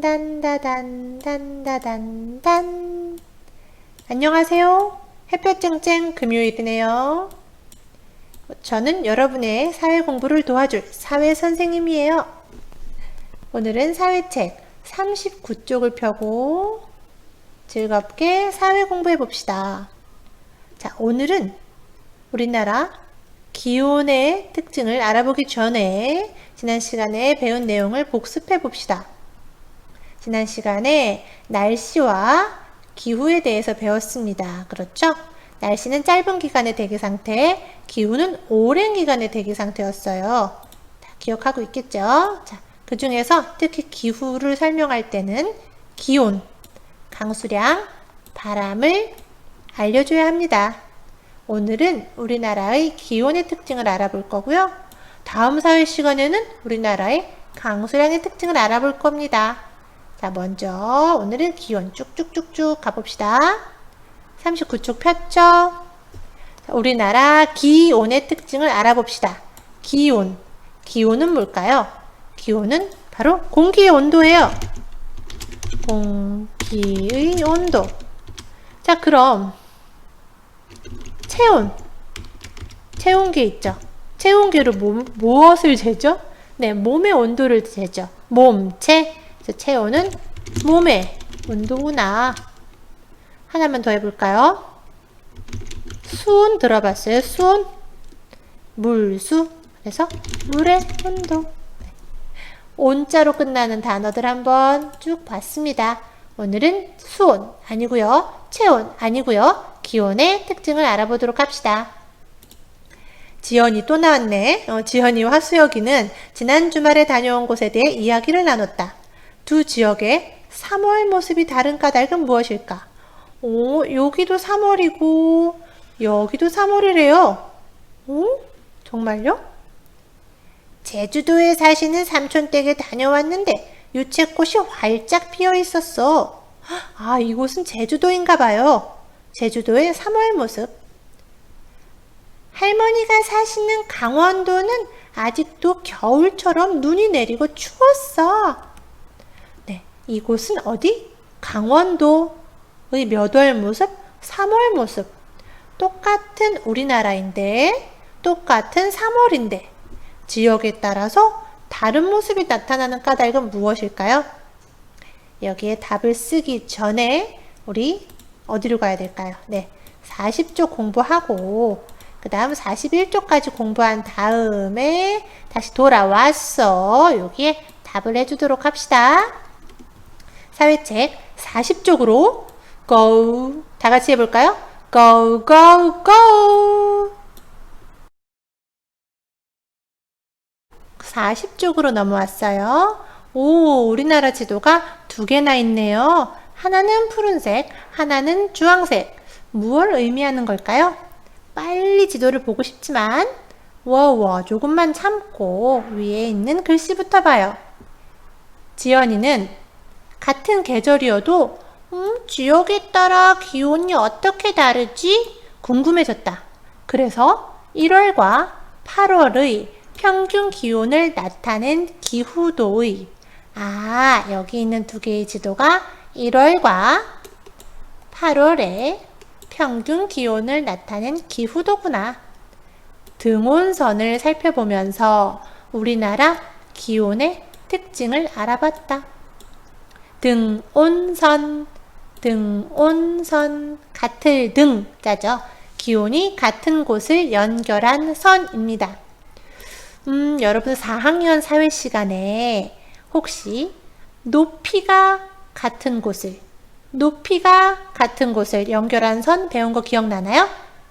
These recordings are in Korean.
단다단 단다단단 안녕하세요. 햇볕 쨍쨍 금요일이네요. 저는 여러분의 사회 공부를 도와줄 사회 선생님이에요. 오늘은 사회책 39쪽을 펴고 즐겁게 사회 공부해 봅시다. 자, 오늘은 우리나라 기온의 특징을 알아보기 전에 지난 시간에 배운 내용을 복습해 봅시다. 지난 시간에 날씨와 기후에 대해서 배웠습니다. 그렇죠? 날씨는 짧은 기간의 대기 상태, 기후는 오랜 기간의 대기 상태였어요. 다 기억하고 있겠죠? 자, 그 중에서 특히 기후를 설명할 때는 기온, 강수량, 바람을 알려줘야 합니다. 오늘은 우리나라의 기온의 특징을 알아볼 거고요. 다음 사회 시간에는 우리나라의 강수량의 특징을 알아볼 겁니다. 자, 먼저 오늘은 기온 쭉쭉쭉쭉 가봅시다. 39쪽 폈죠? 자, 우리나라 기온의 특징을 알아봅시다. 기온. 기온은 뭘까요? 기온은 바로 공기의 온도예요. 공기의 온도. 자, 그럼 체온. 체온계 있죠? 체온계로 뭐, 무엇을 재죠? 네, 몸의 온도를 재죠. 몸 체. 체온은 몸의 온도구나. 하나만 더 해볼까요? 수온 들어봤어요? 수온? 물수. 그래서 물의 온도. 네. 온자로 끝나는 단어들 한번 쭉 봤습니다. 오늘은 수온 아니고요. 체온 아니고요. 기온의 특징을 알아보도록 합시다. 지연이 또 나왔네. 어, 지연이와 하수혁이는 지난 주말에 다녀온 곳에 대해 이야기를 나눴다. 두 지역의 3월 모습이 다른 까닭은 무엇일까? 오, 여기도 3월이고 여기도 3월이래요. 오, 정말요? 제주도에 사시는 삼촌 댁에 다녀왔는데 유채꽃이 활짝 피어 있었어. 아, 이곳은 제주도인가 봐요. 제주도의 3월 모습. 할머니가 사시는 강원도는 아직도 겨울처럼 눈이 내리고 추웠어. 네, 이곳은 어디? 강원도의 몇 월 모습? 3월 모습. 똑같은 우리나라인데, 똑같은 3월인데, 지역에 따라서 다른 모습이 나타나는 까닭은 무엇일까요? 여기에 답을 쓰기 전에 우리 어디로 가야 될까요? 네. 40쪽 공부하고 그 다음 41쪽까지 공부한 다음에 다시 돌아와서 여기에 답을 해주도록 합시다. 사회책 40쪽으로 go 다 같이 해볼까요? go go go 40쪽으로 넘어왔어요. 오, 우리나라 지도가 두 개나 있네요. 하나는 푸른색, 하나는 주황색. 무엇을 의미하는 걸까요? 빨리 지도를 보고 싶지만, 워워, 조금만 참고 위에 있는 글씨부터 봐요. 지연이는 같은 계절이어도, 음, 지역에 따라 기온이 어떻게 다르지? 궁금해졌다. 그래서 1월과 8월의 평균 기온을 나타낸 기후도의 아, 여기 있는 두 개의 지도가 1월과 8월의 평균 기온을 나타낸 기후도구나. 등온선을 살펴보면서 우리나라 기온의 특징을 알아봤다. 등온선, 등온선, 같을 등 자죠. 기온이 같은 곳을 연결한 선입니다. 음, 여러분 4학년 사회 시간에 혹시 높이가 같은 곳을 높이가 같은 곳을 연결한 선 배운 거 기억나나요?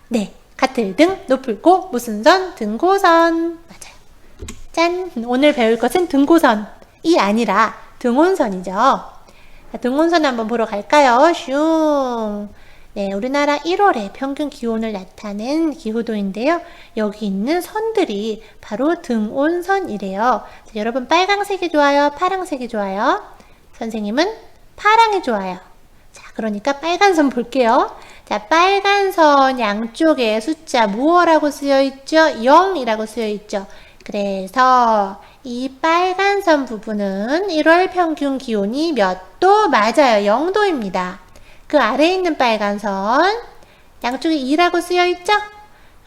네. 같을 등, 높을 곳, 무슨 선? 등고선. 맞아요. 짠! 오늘 배울 것은 등고선이 아니라 등온선이죠. 자, 등온선 한번 보러 갈까요? 슝! 네, 우리나라 1월의 평균 기온을 나타낸 기후도인데요. 여기 있는 선들이 바로 등온선이래요. 자, 여러분 빨강색이 좋아요? 파랑색이 좋아요? 선생님은 파랑이 좋아요. 자, 그러니까 빨간 선 볼게요. 자, 빨간 선 양쪽에 숫자 무엇라고 쓰여 있죠? 0이라고 쓰여 있죠. 그래서 이 빨간 선 부분은 1월 평균 기온이 몇 도? 맞아요. 0도입니다. 그 아래에 있는 빨간 선, 양쪽에 2라고 쓰여 있죠?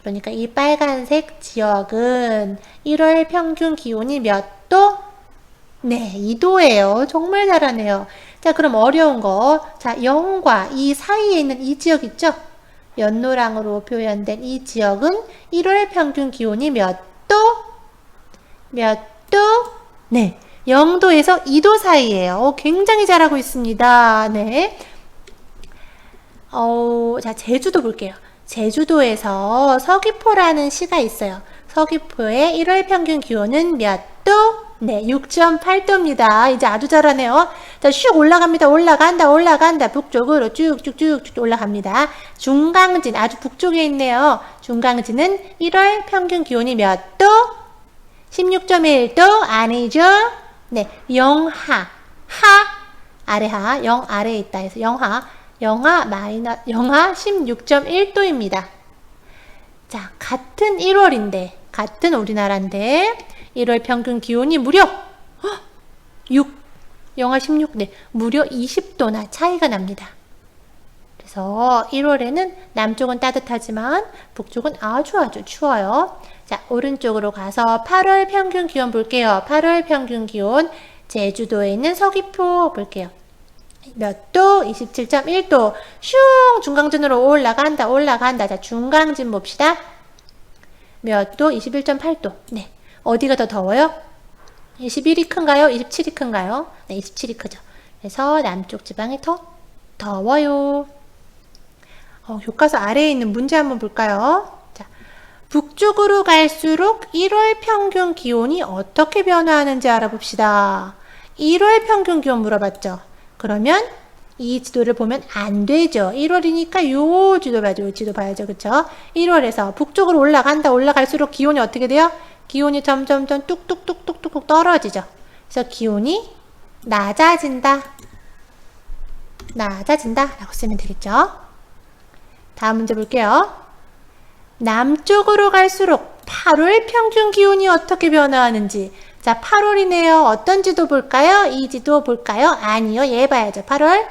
그러니까 이 빨간색 지역은 1월 평균 기온이 몇 도? 네, 2도예요. 정말 잘하네요. 자, 그럼 어려운 거. 자, 0과 이 사이에 있는 이 지역 있죠? 연노랑으로 표현된 이 지역은 1월 평균 기온이 몇 도? 몇 도? 네. 0도에서 2도 사이예요. 어, 굉장히 잘하고 있습니다. 네. 어, 자, 제주도 볼게요. 제주도에서 서귀포라는 시가 있어요. 서귀포의 1월 평균 기온은 몇 도? 네, 6.8도입니다. 이제 아주 잘하네요. 자, 슉 올라갑니다. 올라간다, 올라간다. 북쪽으로 쭉쭉쭉쭉 올라갑니다. 중강진, 아주 북쪽에 있네요. 중강진은 1월 평균 기온이 몇 도? 16.1도 아니죠? 네, 영하, 하, 아래하, 영 아래에 있다 해서 영하, 영하 마이너, 영하 16.1도입니다. 자, 같은 1월인데, 같은 우리나라인데, 1월 평균 기온이 무려 헉, 6, 영하 16, 네, 무려 20도나 차이가 납니다. 그래서 1월에는 남쪽은 따뜻하지만 북쪽은 아주 아주 추워요. 자, 오른쪽으로 가서 8월 평균 기온 볼게요. 8월 평균 기온 제주도에 있는 서귀포 볼게요. 몇 도? 27.1도. 슝! 중강진으로 올라간다, 올라간다. 자, 중강진 봅시다. 몇 도? 21.8도. 네. 어디가 더 더워요? 21이 큰가요? 27이 큰가요? 네, 27이 크죠. 그래서 남쪽 지방이 더 더워요. 어, 교과서 아래에 있는 문제 한번 볼까요? 자, 북쪽으로 갈수록 1월 평균 기온이 어떻게 변화하는지 알아봅시다. 1월 평균 기온 물어봤죠? 그러면 이 지도를 보면 안 되죠. 1월이니까 요 지도 봐야죠. 요 지도 봐야죠. 그쵸? 1월에서 북쪽으로 올라간다. 올라갈수록 기온이 어떻게 돼요? 기온이 점점점 뚝뚝뚝뚝뚝 떨어지죠. 그래서 기온이 낮아진다. 낮아진다. 라고 쓰면 되겠죠. 다음 문제 볼게요. 남쪽으로 갈수록 8월 평균 기온이 어떻게 변화하는지. 자, 8월이네요. 어떤 지도 볼까요? 이 지도 볼까요? 아니요. 얘 봐야죠. 8월.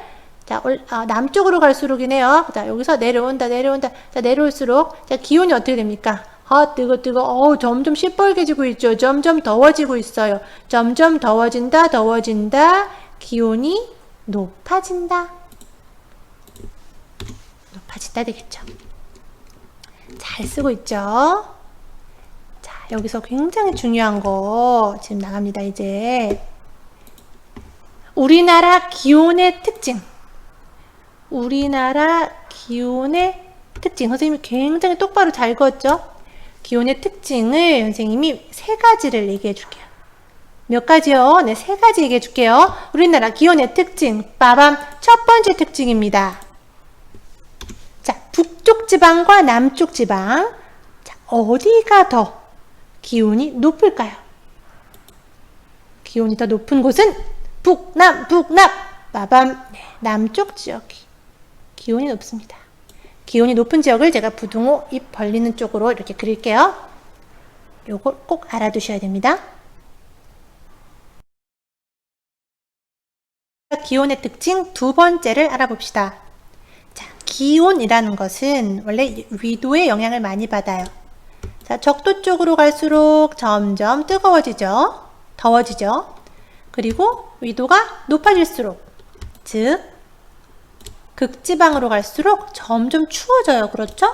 자, 올, 아, 남쪽으로 갈수록이네요. 자, 여기서 내려온다, 내려온다. 자, 내려올수록. 자, 기온이 어떻게 됩니까? 아, 뜨거, 뜨거. 어우, 점점 시뻘개지고 있죠. 점점 더워지고 있어요. 점점 더워진다, 더워진다. 기온이 높아진다. 높아진다 되겠죠. 잘 쓰고 있죠? 자, 여기서 굉장히 중요한 거 지금 나갑니다, 이제. 우리나라 기온의 특징. 우리나라 기온의 특징. 선생님이 굉장히 똑바로 잘 그었죠? 기온의 특징을 선생님이 세 가지를 얘기해 줄게요. 몇 가지요? 네, 세 가지 얘기해 줄게요. 우리나라 기온의 특징. 빠밤. 첫 번째 특징입니다. 자, 북쪽 지방과 남쪽 지방. 자, 어디가 더 기온이 높을까요? 기온이 더 높은 곳은 북남, 북남. 빠밤. 네, 남쪽 지역이 기온이 높습니다. 기온이 높은 지역을 제가 부등호 입 벌리는 쪽으로 이렇게 그릴게요. 요걸 꼭 알아두셔야 됩니다. 기온의 특징 두 번째를 알아봅시다. 자, 기온이라는 것은 원래 위도의 영향을 많이 받아요. 자, 적도 쪽으로 갈수록 점점 뜨거워지죠. 더워지죠. 그리고 위도가 높아질수록, 즉, 극지방으로 갈수록 점점 추워져요. 그렇죠?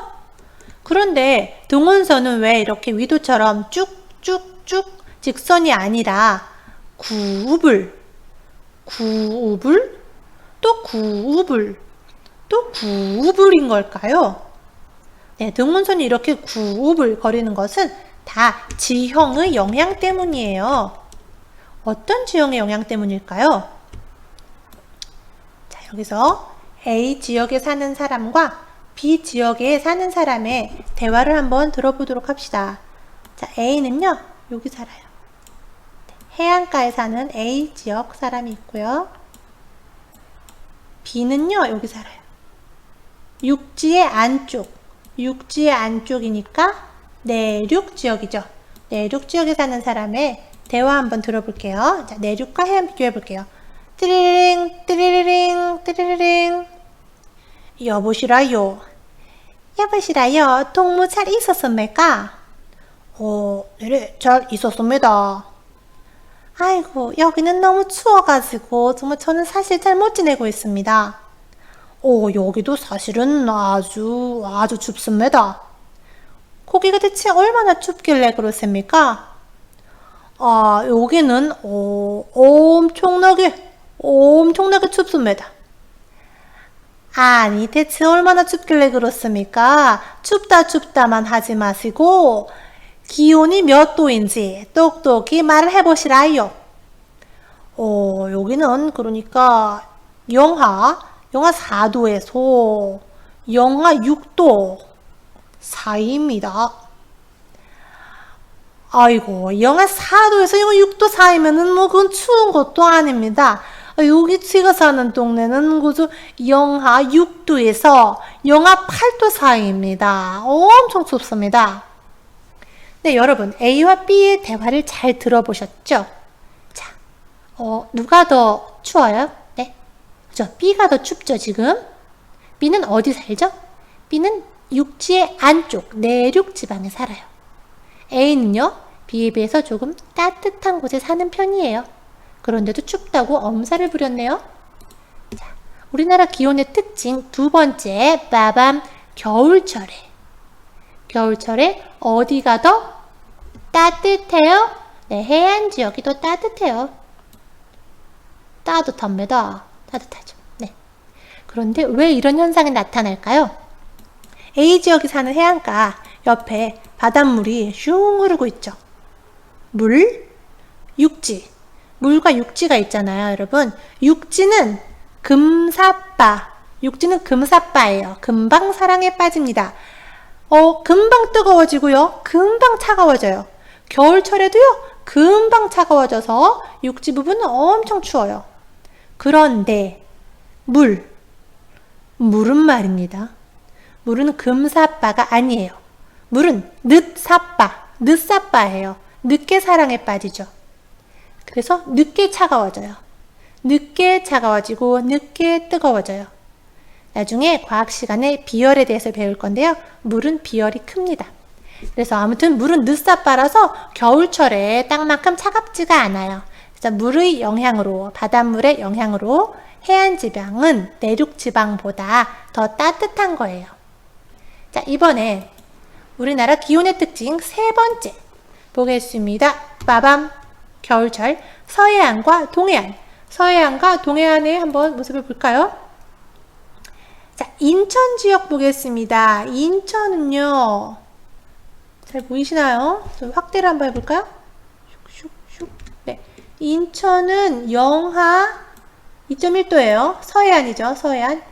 그런데 등원선은 왜 이렇게 위도처럼 쭉쭉쭉 직선이 아니라 구불, 구불, 또 구불, 또 구불인 걸까요? 네, 등원선이 이렇게 구불 거리는 것은 다 지형의 영향 때문이에요. 어떤 지형의 영향 때문일까요? 자, 여기서 A 지역에 사는 사람과 B 지역에 사는 사람의 대화를 한번 들어보도록 합시다. 자, A는요, 여기 살아요. 해안가에 사는 A 지역 사람이 있고요. B는요, 여기 살아요. 육지의 안쪽, 육지의 안쪽이니까 내륙 지역이죠. 내륙 지역에 사는 사람의 대화 한번 들어볼게요. 자, 내륙과 해안 비교해 볼게요. 띠리링, 띠리링, 띠리링. 여보시라요. 여보시라요. 동무 잘 있었습니까? 어, 네, 잘 있었습니다. 아이고, 여기는 너무 추워가지고 정말 저는 사실 잘 못 지내고 있습니다. 어, 여기도 사실은 아주, 아주 춥습니다. 거기가 대체 얼마나 춥길래 그렇습니까? 아, 여기는, 어, 엄청나게, 엄청나게 춥습니다. 아니, 대체 얼마나 춥길래 그렇습니까? 춥다, 춥다만 하지 마시고, 기온이 몇 도인지 똑똑히 말을 해보시라요. 어, 여기는 그러니까 영하, 영하 4도에서 영하 6도 사이입니다. 아이고, 영하 4도에서 영하 6도 사이면은 뭐 그건 추운 것도 아닙니다. 아, 여기 제가 사는 동네는 그저 영하 6도에서 영하 8도 사이입니다. 엄청 춥습니다. 네, 여러분, A와 B의 대화를 잘 들어보셨죠? 자, 어, 누가 더 추워요? 네. 그죠? B가 더 춥죠, 지금? B는 어디 살죠? B는 육지의 안쪽, 내륙 지방에 살아요. A는요, B에 비해서 조금 따뜻한 곳에 사는 편이에요. 그런데도 춥다고 엄살을 부렸네요. 자, 우리나라 기온의 특징 두 번째, 빠밤, 겨울철에. 겨울철에 어디가 더 따뜻해요? 네, 해안 지역이 더 따뜻해요. 따뜻합니다. 따뜻하죠. 네. 그런데 왜 이런 현상이 나타날까요? A 지역에 사는 해안가 옆에 바닷물이 슝 흐르고 있죠. 물, 육지. 물과 육지가 있잖아요, 여러분. 육지는 금사빠. 육지는 금사빠예요. 금방 사랑에 빠집니다. 어, 금방 뜨거워지고요. 금방 차가워져요. 겨울철에도요. 금방 차가워져서 육지 부분은 엄청 추워요. 그런데 물. 물은 말입니다. 물은 금사빠가 아니에요. 물은 늦사빠, 늦사빠예요. 늦게 사랑에 빠지죠. 그래서 늦게 차가워져요. 늦게 차가워지고 늦게 뜨거워져요. 나중에 과학 시간에 비열에 대해서 배울 건데요. 물은 비열이 큽니다. 그래서 아무튼 물은 늦사빠라서 겨울철에 땅만큼 차갑지가 않아요. 그래서 물의 영향으로, 바닷물의 영향으로 해안 지방은 내륙 지방보다 더 따뜻한 거예요. 자, 이번에 우리나라 기온의 특징 세 번째 보겠습니다. 빠밤. 겨울철 서해안과 동해안. 서해안과 동해안의 한번 모습을 볼까요? 자, 인천 지역 보겠습니다. 인천은요. 잘 보이시나요? 좀 확대를 한번 해볼까요? 인천은 영하 2.1도예요. 서해안이죠. 서해안.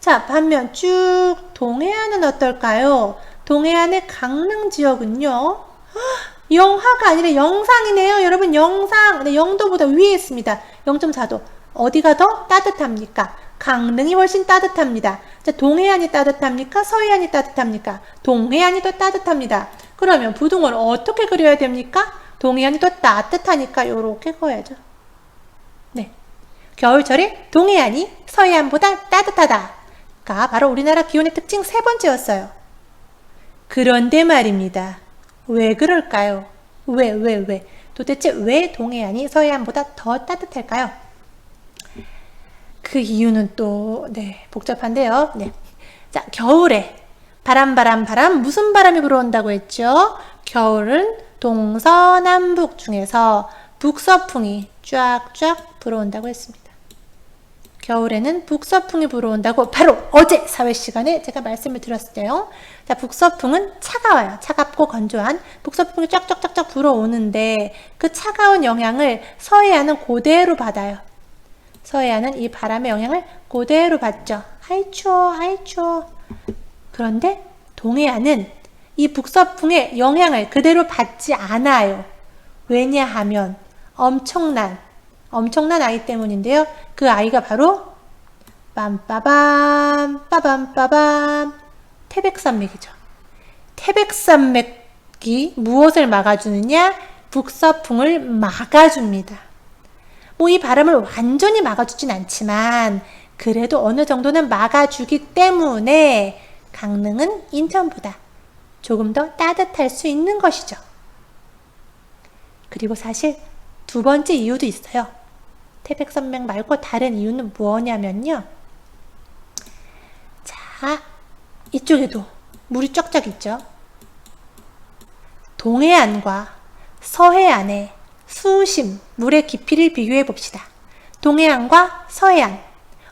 자, 반면 쭉 동해안은 어떨까요? 동해안의 강릉 지역은요. 영하가 아니라 영상이네요. 여러분 영상. 네, 0도보다 위에 있습니다. 0.4도. 어디가 더 따뜻합니까? 강릉이 훨씬 따뜻합니다. 자, 동해안이 따뜻합니까? 서해안이 따뜻합니까? 동해안이 더 따뜻합니다. 그러면 부동을 어떻게 그려야 됩니까? 동해안이 더 따뜻하니까 이렇게 그어야죠. 네. 겨울철에 동해안이 서해안보다 따뜻하다가 바로 우리나라 기온의 특징 세 번째였어요. 그런데 말입니다. 왜 그럴까요? 왜, 왜, 왜? 도대체 왜 동해안이 서해안보다 더 따뜻할까요? 그 이유는 또, 네, 복잡한데요. 네. 자, 겨울에 바람, 바람, 바람, 무슨 바람이 불어온다고 했죠? 겨울은 동서남북 중에서 북서풍이 쫙쫙 불어온다고 했습니다. 겨울에는 북서풍이 불어온다고 바로 어제 사회 시간에 제가 말씀을 드렸어요. 자, 북서풍은 차가워요. 차갑고 건조한 북서풍이 쫙쫙쫙쫙 불어오는데 그 차가운 영향을 서해안은 그대로 받아요. 서해안은 이 바람의 영향을 그대로 받죠. 아이 추워. 그런데 동해안은 이 북서풍의 영향을 그대로 받지 않아요. 왜냐하면 엄청난 엄청난 아이 때문인데요. 그 아이가 바로 빰빠밤 빠밤빠밤 태백산맥이죠. 태백산맥이 무엇을 막아주느냐? 북서풍을 막아줍니다. 뭐 이 바람을 완전히 막아주진 않지만 그래도 어느 정도는 막아주기 때문에 강릉은 인천보다 조금 더 따뜻할 수 있는 것이죠. 그리고 사실 두 번째 이유도 있어요. 태백산맥 말고 다른 이유는 뭐냐면요. 자, 이쪽에도 물이 쫙쫙 있죠. 동해안과 서해안의 수심, 물의 깊이를 비교해 봅시다. 동해안과 서해안.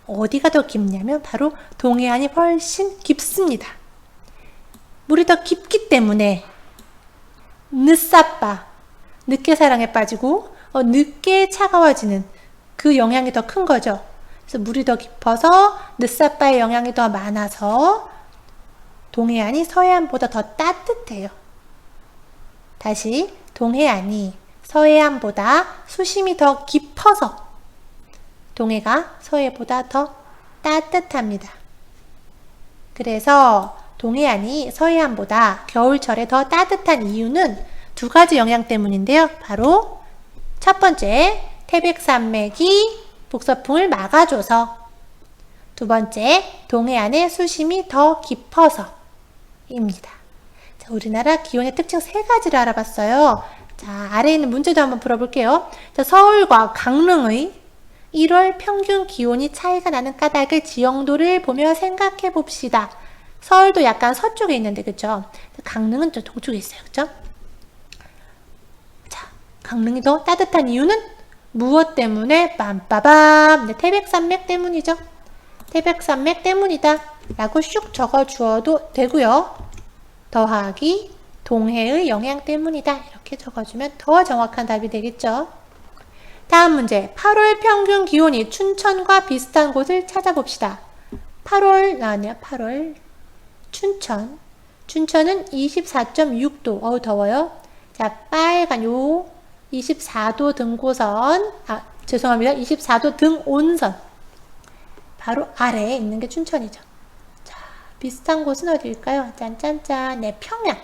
어디가 더 깊냐면 바로 동해안이 훨씬 깊습니다. 물이 더 깊기 때문에 늦사빠, 늦게 사랑에 빠지고 어, 늦게 차가워지는 그 영향이 더 큰 거죠. 그래서 물이 더 깊어서 늦사빠의 영향이 더 많아서 동해안이 서해안보다 더 따뜻해요. 다시 동해안이 서해안보다 수심이 더 깊어서 동해가 서해보다 더 따뜻합니다. 그래서 동해안이 서해안보다 겨울철에 더 따뜻한 이유는 두 가지 영향 때문인데요. 바로 첫 번째, 태백산맥이 북서풍을 막아줘서 두 번째, 동해안의 수심이 더 깊어서입니다. 자, 우리나라 기온의 특징 세 가지를 알아봤어요. 자, 아래에 있는 문제도 한번 풀어볼게요. 자, 서울과 강릉의 1월 평균 기온이 차이가 나는 까닭을 지형도를 보며 생각해 봅시다. 서울도 약간 서쪽에 있는데, 그쵸? 강릉은 저 동쪽에 있어요. 그쵸? 자, 강릉이 더 따뜻한 이유는 무엇 때문에? 빰빠밤. 네, 태백산맥 때문이죠. 태백산맥 때문이다. 라고 슉 적어 주어도 되고요. 더하기 동해의 영향 때문이다. 이렇게 적어주면 더 정확한 답이 되겠죠. 다음 문제. 8월 평균 기온이 춘천과 비슷한 곳을 찾아봅시다. 8월 나왔네요. 8월 춘천. 춘천은 24.6도. 어우 더워요. 자, 빨간 요 24도 등고선. 아, 죄송합니다. 24도 등온선. 바로 아래에 있는 게 춘천이죠. 자, 비슷한 곳은 어디일까요? 짠짠짠. 네, 평양.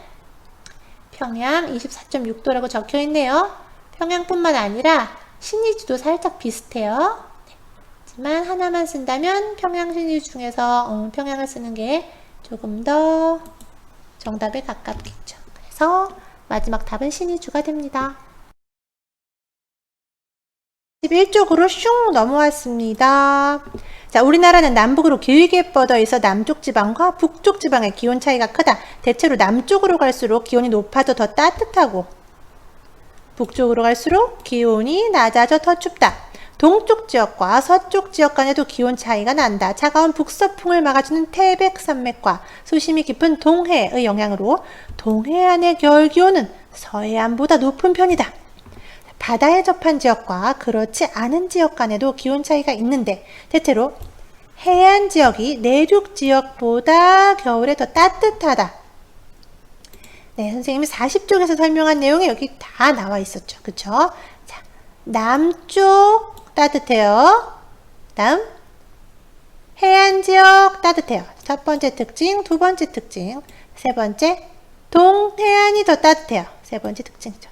평양 24.6도라고 적혀 있네요. 평양뿐만 아니라 신의주도 살짝 비슷해요. 네. 하지만 하나만 쓴다면 평양 신의주 중에서 어, 평양을 쓰는 게 조금 더 정답에 가깝겠죠. 그래서 마지막 답은 신의주가 됩니다. 11쪽으로 슝 넘어왔습니다. 자, 우리나라는 남북으로 길게 뻗어 있어 남쪽 지방과 북쪽 지방의 기온 차이가 크다. 대체로 남쪽으로 갈수록 기온이 높아져 더 따뜻하고 북쪽으로 갈수록 기온이 낮아져 더 춥다. 동쪽 지역과 서쪽 지역 간에도 기온 차이가 난다. 차가운 북서풍을 막아주는 태백 산맥과 수심이 깊은 동해의 영향으로 동해안의 겨울 기온은 서해안보다 높은 편이다. 바다에 접한 지역과 그렇지 않은 지역 간에도 기온 차이가 있는데 대체로 해안 지역이 내륙 지역보다 겨울에 더 따뜻하다. 네, 선생님이 40쪽에서 설명한 내용이 여기 다 나와 있었죠. 그쵸? 자, 남쪽 따뜻해요. 다음, 해안 지역 따뜻해요. 첫 번째 특징, 두 번째 특징, 세 번째, 동해안이 더 따뜻해요. 세 번째 특징이죠.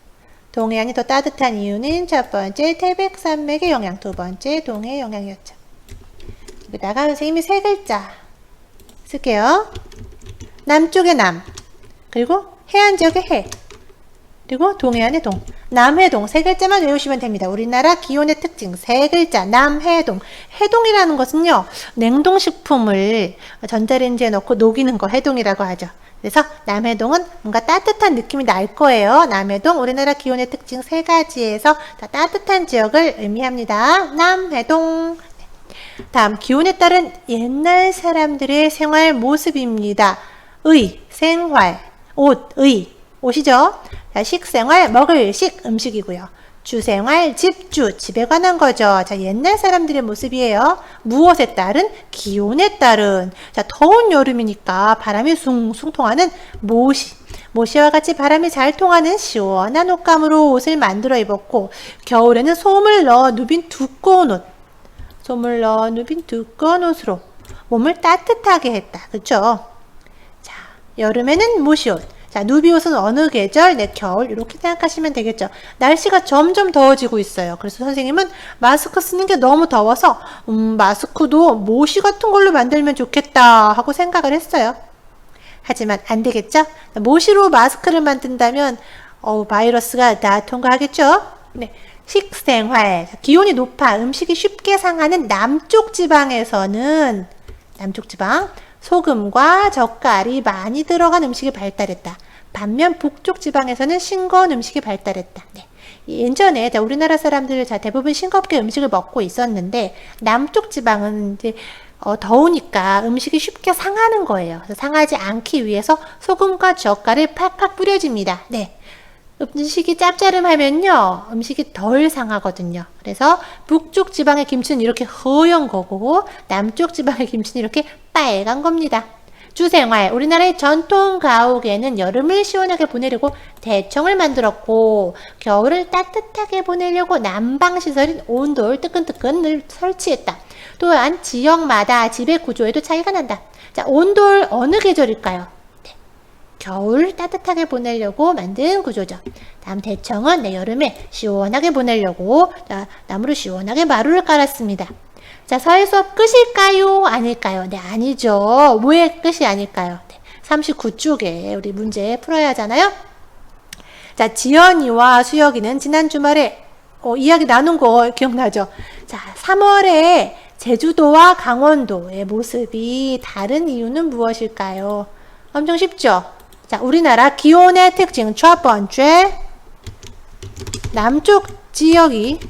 동해안이 더 따뜻한 이유는 첫 번째 태백산맥의 영향, 두 번째 동해 영향이었죠. 여기다가 선생님이 세 글자 쓸게요. 남쪽의 남, 그리고 해안 지역의 해, 그리고 동해안의 동. 남해동 세 글자만 외우시면 됩니다. 우리나라 기온의 특징 세 글자 남해동. 해동이라는 것은요 냉동식품을 전자레인지에 넣고 녹이는 거 해동이라고 하죠. 그래서 남해동은 뭔가 따뜻한 느낌이 날 거예요. 남해동 우리나라 기온의 특징 세 가지에서 다 따뜻한 지역을 의미합니다. 남해동. 다음 기온에 따른 옛날 사람들의 생활 모습입니다. 의, 생활, 옷, 의, 옷이죠. 자, 식생활, 먹을 식, 음식이고요. 주생활, 집주, 집에 관한 거죠. 자, 옛날 사람들의 모습이에요. 무엇에 따른? 기온에 따른. 자, 더운 여름이니까 바람이 숭숭 통하는 모시. 모시와 같이 바람이 잘 통하는 시원한 옷감으로 옷을 만들어 입었고, 겨울에는 솜을 넣어 누빈 두꺼운 옷. 솜을 넣어 누빈 두꺼운 옷으로 몸을 따뜻하게 했다. 그쵸? 자, 여름에는 모시옷. 자, 누비옷은 어느 계절? 네, 겨울. 이렇게 생각하시면 되겠죠. 날씨가 점점 더워지고 있어요. 그래서 선생님은 마스크 쓰는 게 너무 더워서, 음, 마스크도 모시 같은 걸로 만들면 좋겠다 하고 생각을 했어요. 하지만 안 되겠죠? 모시로 마스크를 만든다면, 어 바이러스가 다 통과하겠죠? 네. 식생활. 기온이 높아 음식이 쉽게 상하는 남쪽 지방에서는, 남쪽 지방, 소금과 젓갈이 많이 들어간 음식이 발달했다. 반면 북쪽 지방에서는 싱거운 음식이 발달했다. 네. 예전에 자, 우리나라 사람들 자, 대부분 싱겁게 음식을 먹고 있었는데 남쪽 지방은 이제 어, 더우니까 음식이 쉽게 상하는 거예요. 그래서 상하지 않기 위해서 소금과 젓갈을 팍팍 뿌려집니다. 네. 음식이 짭짜름하면요, 음식이 덜 상하거든요. 그래서 북쪽 지방의 김치는 이렇게 허연 거고, 남쪽 지방의 김치는 이렇게 빨간 겁니다. 주생활, 우리나라의 전통 가옥에는 여름을 시원하게 보내려고 대청을 만들었고, 겨울을 따뜻하게 보내려고 난방시설인 온돌 뜨끈뜨끈을 설치했다. 또한 지역마다 집의 구조에도 차이가 난다. 자, 온돌 어느 계절일까요? 겨울 따뜻하게 보내려고 만든 구조죠. 다음 대청은 내 여름에 시원하게 보내려고 자, 나무로 시원하게 마루를 깔았습니다. 자, 서해 수업 끝일까요? 아닐까요? 네, 아니죠. 왜 끝이 아닐까요? 네, 39쪽에 우리 문제 풀어야 하잖아요. 자, 지연이와 수혁이는 지난 주말에 어, 이야기 나눈 거 기억나죠? 자, 3월에 제주도와 강원도의 모습이 다른 이유는 무엇일까요? 엄청 쉽죠? 자, 우리나라 기온의 특징 첫 번째 남쪽 지역이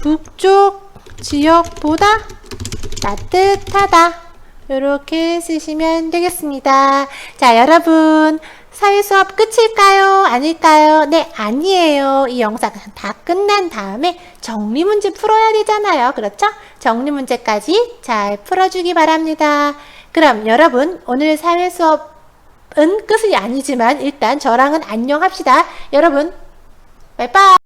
북쪽 지역보다 따뜻하다. 이렇게 쓰시면 되겠습니다. 자, 여러분 사회 수업 끝일까요? 아닐까요? 네, 아니에요. 이 영상 다 끝난 다음에 정리 문제 풀어야 되잖아요. 그렇죠? 정리 문제까지 잘 풀어주기 바랍니다. 그럼 여러분 오늘 사회 수업 은 끝이 아니지만 일단 저랑은 안녕합시다. 여러분, 빠이빠이.